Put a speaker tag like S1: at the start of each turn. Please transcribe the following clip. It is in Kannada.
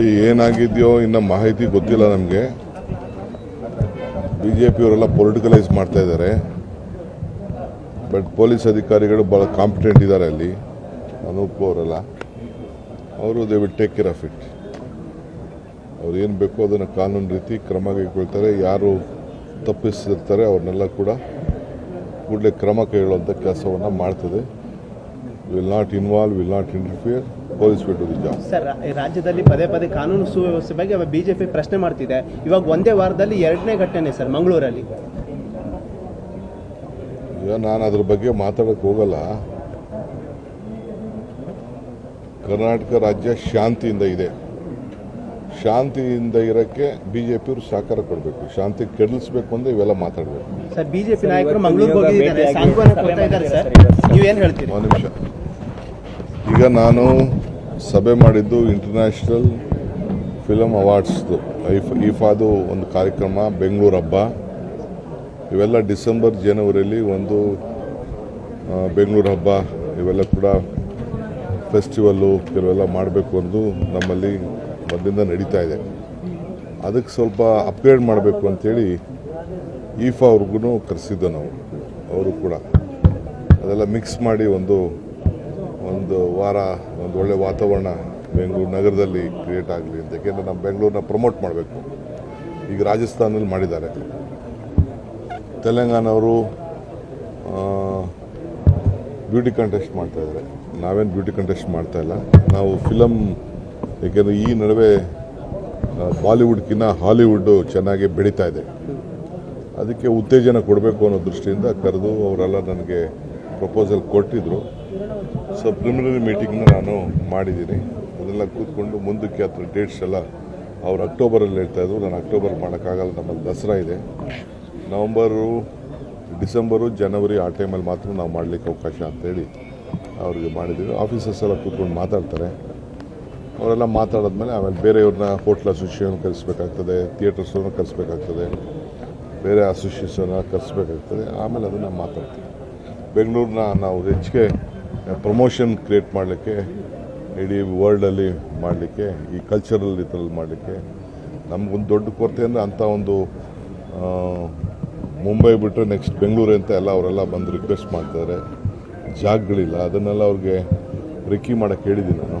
S1: ಏನಾಗಿದೆಯೋ ಇನ್ನು ಮಾಹಿತಿ ಗೊತ್ತಿಲ್ಲ ನಮಗೆ. ಬಿ ಪೊಲಿಟಿಕಲೈಸ್ ಮಾಡ್ತಾ ಇದ್ದಾರೆ. ಬಟ್ ಪೊಲೀಸ್ ಅಧಿಕಾರಿಗಳು ಭಾಳ ಕಾಂಪಿಟೆಂಟ್ ಇದ್ದಾರೆ ಅಲ್ಲಿ. ಅನೂಪ್ ಅವರೆಲ್ಲ. ಅವರು they will take care of it. ಅವ್ರು ಏನು ಬೇಕೋ ಅದನ್ನು ಕಾನೂನು ರೀತಿ ಕ್ರಮ ಕೈಗೊಳ್ತಾರೆ. ಯಾರು ತಪ್ಪಿಸಿರ್ತಾರೆ ಅವ್ರನ್ನೆಲ್ಲ ಕೂಡ ಕೂಡಲೇ ಕ್ರಮ ಕೈಗೊಳ್ಳುವಂಥ ಕೆಲಸವನ್ನು ಮಾಡ್ತದೆ. Will not involve will not interfere police will the job
S2: sir ರಾಜ್ಯದಲ್ಲಿ ಪದೇ ಪದೇ ಕಾನೂನು ಸುವ್ಯವಸ್ಥೆ ಬಗ್ಗೆ ಬಿಜೆಪಿ ಪ್ರಶ್ನೆ ಮಾಡ್ತಿದೆ. ಇವಾಗ ಒಂದೇ ವಾರದಲ್ಲಿ ಎರಡನೇ ಘಟನೆ ಸರ್ ಮಂಗಳೂರಲ್ಲಿ.
S1: ಈಗ ನಾನು ಅದ್ರ ಬಗ್ಗೆ ಮಾತಾಡಕ್ಕೆ ಹೋಗಲ್ಲ. ಕರ್ನಾಟಕ ರಾಜ್ಯ ಶಾಂತಿಯಿಂದ ಇದೆ. ಶಾಂತಿಯಿಂದ ಇರೋಕ್ಕೆ ಬಿ ಜೆ ಪಿಯವರು ಸಹಕಾರ ಕೊಡಬೇಕು. ಶಾಂತಿ ಕೆಡಿಸ್ಬೇಕು ಅಂದ್ರೆ ಇವೆಲ್ಲ ಮಾತಾಡಬೇಕು.
S2: ಸರ್ ಬಿಜೆಪಿ ನಾಯಕರು ಮಂಗಳೂರಿಗೆ ಹೋಗಿದ್ದಾರೆ. ಸಾಂತ್ವನ ಕೊಡ್ತಾ ಇದ್ದಾರೆ ಸರ್. ನೀವೇನು ಹೇಳ್ತೀರಿ?
S1: ಒಂದು ನಿಮಿಷ. ಈಗ ನಾನು ಸಭೆ ಮಾಡಿದ್ದು ಇಂಟರ್ನ್ಯಾಷನಲ್ ಫಿಲಮ್ ಅವಾರ್ಡ್ಸ್ದು ಐಫ್ ಈಫಾದು ಒಂದು ಕಾರ್ಯಕ್ರಮ ಬೆಂಗಳೂರು ಹಬ್ಬ. ಇವೆಲ್ಲ ಡಿಸೆಂಬರ್ ಜನವರಿಯಲ್ಲಿ ಒಂದು ಬೆಂಗಳೂರು ಹಬ್ಬ. ಇವೆಲ್ಲ ಕೂಡ ಫೆಸ್ಟಿವಲ್ಲು ಕೆಲವೆಲ್ಲ ಮಾಡಬೇಕು ಅಂದು ನಮ್ಮಲ್ಲಿ ಮೊದಲಿಂದ ನಡೀತಾ ಇದೆ. ಅದಕ್ಕೆ ಸ್ವಲ್ಪ ಅಪ್ಗ್ರೇಡ್ ಮಾಡಬೇಕು ಅಂಥೇಳಿ ಈಫಾ ಅವ್ರಿಗೂ ಕರೆಸಿದ್ದು ನಾವು. ಅವರು ಕೂಡ. ಅದೆಲ್ಲ ಮಿಕ್ಸ್ ಮಾಡಿ ಒಂದು ಒಂದು ವಾರ, ಒಂದು ಒಳ್ಳೆ ವಾತಾವರಣ ಬೆಂಗಳೂರು ನಗರದಲ್ಲಿ ಕ್ರಿಯೇಟ್ ಆಗಲಿ ಅಂತ ಯಾಕೆಂದರೆ ನಮ್ಮ ಬೆಂಗಳೂರನ್ನ ಪ್ರಮೋಟ್ ಮಾಡಬೇಕು. ಈಗ ರಾಜಸ್ಥಾನದಲ್ಲಿ ಮಾಡಿದ್ದಾರೆ. ತೆಲಂಗಾಣವರು ಬ್ಯೂಟಿ ಕಂಟೆಸ್ಟ್ ಮಾಡ್ತಾಯಿದ್ದಾರೆ ನಾವೇನು ಬ್ಯೂಟಿ ಕಂಟೆಸ್ಟ್ ಮಾಡ್ತಾಯಿಲ್ಲ ನಾವು ಫಿಲಮ್ ಏಕೆಂದರೆ ಈ ನಡುವೆ ಬಾಲಿವುಡ್ಗಿನ್ನ ಹಾಲಿವುಡ್ಡು ಚೆನ್ನಾಗಿ ಬೆಳೀತಾ ಇದೆ. ಅದಕ್ಕೆ ಉತ್ತೇಜನ ಕೊಡಬೇಕು ಅನ್ನೋ ದೃಷ್ಟಿಯಿಂದ ಕರೆದು ಅವರೆಲ್ಲ ನನಗೆ ಪ್ರಪೋಸಲ್ ಕೊಟ್ಟಿದ್ದರು ಸೊ ಪ್ರಿಮಿನರಿ ಮೀಟಿಂಗ್ನ ನಾನು ಮಾಡಿದ್ದೀನಿ. ಅದೆಲ್ಲ ಕೂತ್ಕೊಂಡು ಮುಂದಕ್ಕೆ ಹತ್ರ ಡೇಟ್ಸ್ ಎಲ್ಲ ಅವ್ರು ಅಕ್ಟೋಬರಲ್ಲಿ ಹೇಳ್ತಾಯಿದ್ರು ನಾನು ಅಕ್ಟೋಬರ್ ಮಾಡೋಕ್ಕಾಗಲ್ಲ. ನಮ್ಮಲ್ಲಿ ದಸರಾ ಇದೆ. ನವಂಬರು, ಡಿಸೆಂಬರು, ಜನವರಿ ಆ ಟೈಮಲ್ಲಿ ಮಾತ್ರ ನಾವು ಮಾಡಲಿಕ್ಕೆ ಅವಕಾಶ ಅಂತೇಳಿ ಅವ್ರಿಗೆ ಮಾಡಿದ್ದೀವಿ. ಆಫೀಸರ್ಸ್ ಎಲ್ಲ ಕೂತ್ಕೊಂಡು ಮಾತಾಡ್ತಾರೆ. ಅವರೆಲ್ಲ ಮಾತಾಡಿದ್ಮೇಲೆ ಆಮೇಲೆ ಬೇರೆಯವ್ರನ್ನ ಹೋಟ್ಲ್ ಅಸೋಸಿಯೇಷನ್ ಕರೆಸ್ಬೇಕಾಗ್ತದೆ ಥಿಯೇಟರ್ಸ್ನ ಕರೆಸ್ಬೇಕಾಗ್ತದೆ, ಬೇರೆ ಅಸೋಸಿಯೇಷನ್ನ ಕರೆಸ್ಬೇಕಾಗ್ತದೆ, ಆಮೇಲೆ ಅದನ್ನು ಮಾತಾಡ್ತೀವಿ. ಬೆಂಗಳೂರನ್ನ ನಾವು ಹೆಚ್ಚಿಗೆ ಪ್ರಮೋಷನ್ ಕ್ರಿಯೇಟ್ ಮಾಡಲಿಕ್ಕೆ, ಇಡೀ ವರ್ಲ್ಡಲ್ಲಿ ಮಾಡಲಿಕ್ಕೆ, ಈ ಕಲ್ಚರಲ್ ಇದರಲ್ಲಿ ಮಾಡಲಿಕ್ಕೆ, ನಮಗೊಂದು ದೊಡ್ಡ ಕೊರತೆ ಅಂದರೆ ಅಂಥ ಒಂದು ಮುಂಬೈ ಬಿಟ್ಟರೆ ನೆಕ್ಸ್ಟ್ ಬೆಂಗಳೂರು ಅಂತ ಎಲ್ಲ ಅವರೆಲ್ಲ ಬಂದು ರಿಕ್ವೆಸ್ಟ್ ಮಾಡ್ತಾರೆ. ಜಾಗಗಳಿಲ್ಲ, ಅದನ್ನೆಲ್ಲ ಅವ್ರಿಗೆ ರಿಕ್ಕಿ ಮಾಡೋಕ್ಕೆ ಹೇಳಿದ್ದೀನಿ ನಾನು.